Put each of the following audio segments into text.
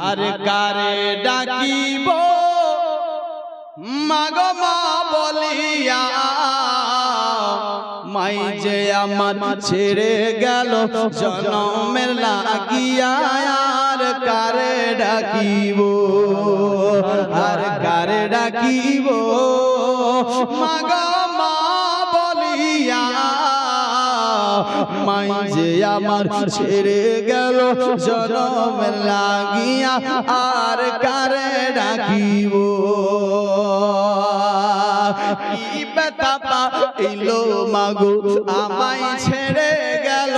আর কারে ডাকিব? মাগো মা বলিয়া মাই যে আমার ছেড়ে গেল জনমের লাগিয়া আর কারে ডাকিব? আর কারে ডাকিব? মাগো মাই যে আমার ছেড়ে গেল, জনমের লাগিয়া আর কারে ডাকিব? কি ব্যথা পাইলো মাগো, আমায় ছেড়ে গেল?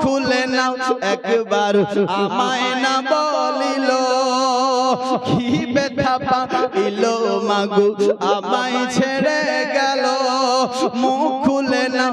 খুলে নাও একবার, আমায় না বলিল। কি ব্যথা পাইলো মাগো, আমায় ছেড়ে গেল? মুখ খুলে নাও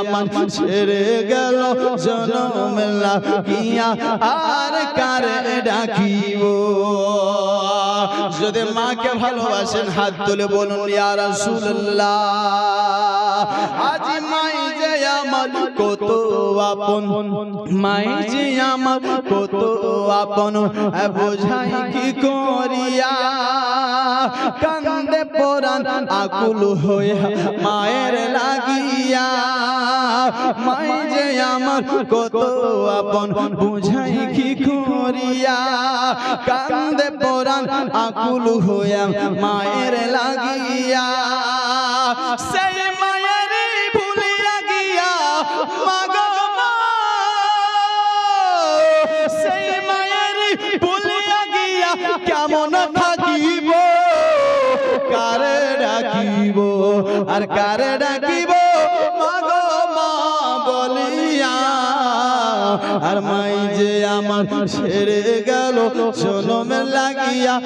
আমার ছেড়ে গেল জনম লাগিয়া আর কারে ডাকিব? যদি মাকে ভালোবাসেন, হাত তুলে বলুন, ইয়া রাসূলুল্লাহ, আজ মাই যে আমার কত আপন, মাই যে আমার কত আপন বোঝাই কি করিয়া? কান্দে পরান আকুল মায়ের লাগিয়া। মাই যে আমার কত আপন, বুঝাই কি কান্দে আকুল হয়ে মায়ের লাগিয়া। সেই মায়ের ভুলিয়া গিয়া মাগো সেই মায়ের ভুলিয়া গিয়া কেমন থাকিব? কারে ডাকিব আর কারে ডাকিব? আর মাই যে আমার ছেড়ে গেল জনমে লাগিয়া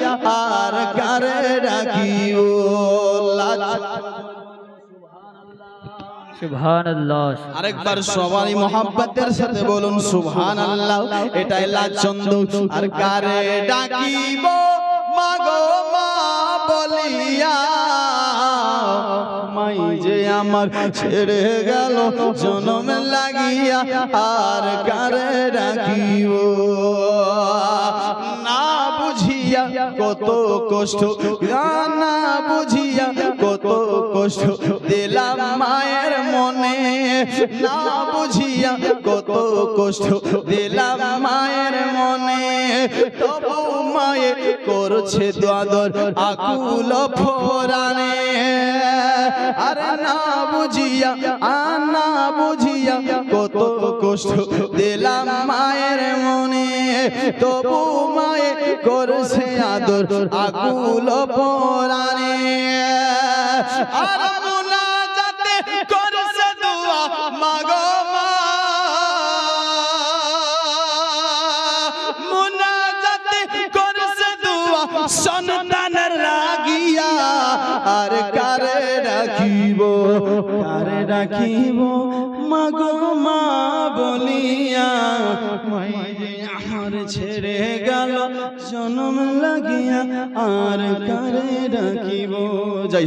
আর কারে সুবহানাল্লাহ। আরেকবার মোহাব্বতের সাথে বলুন আল্লাহ এটাই লাচন্দ আর কারে ডাকিব? মাগো মা বলিয়া আমার ছেড়ে গেল, জনম লাগিয়া আর কারে ডাকিব না বুঝিয়া কত কষ্ট, না বুঝিয়া কত কষ্ট দিলাম মায়ের মনে। না বুঝিয়া কত কষ্ট দিলাম মায়ের মনে। তবু মায়ে করছে দ্বাদর আকুল ফোরানে। আরে না বুঝিয়া আনা বুঝিয়া কত কষ্ট দিলাম মায়ের মনে। তবু মায়ে করছে আদর, আকুল পরাণে আর রাখিব কারে রাখিব মাগো মা বলিয়া আমার ছেড়ে গেল, জনম লাগিয়া আর কারে রাখিব যাই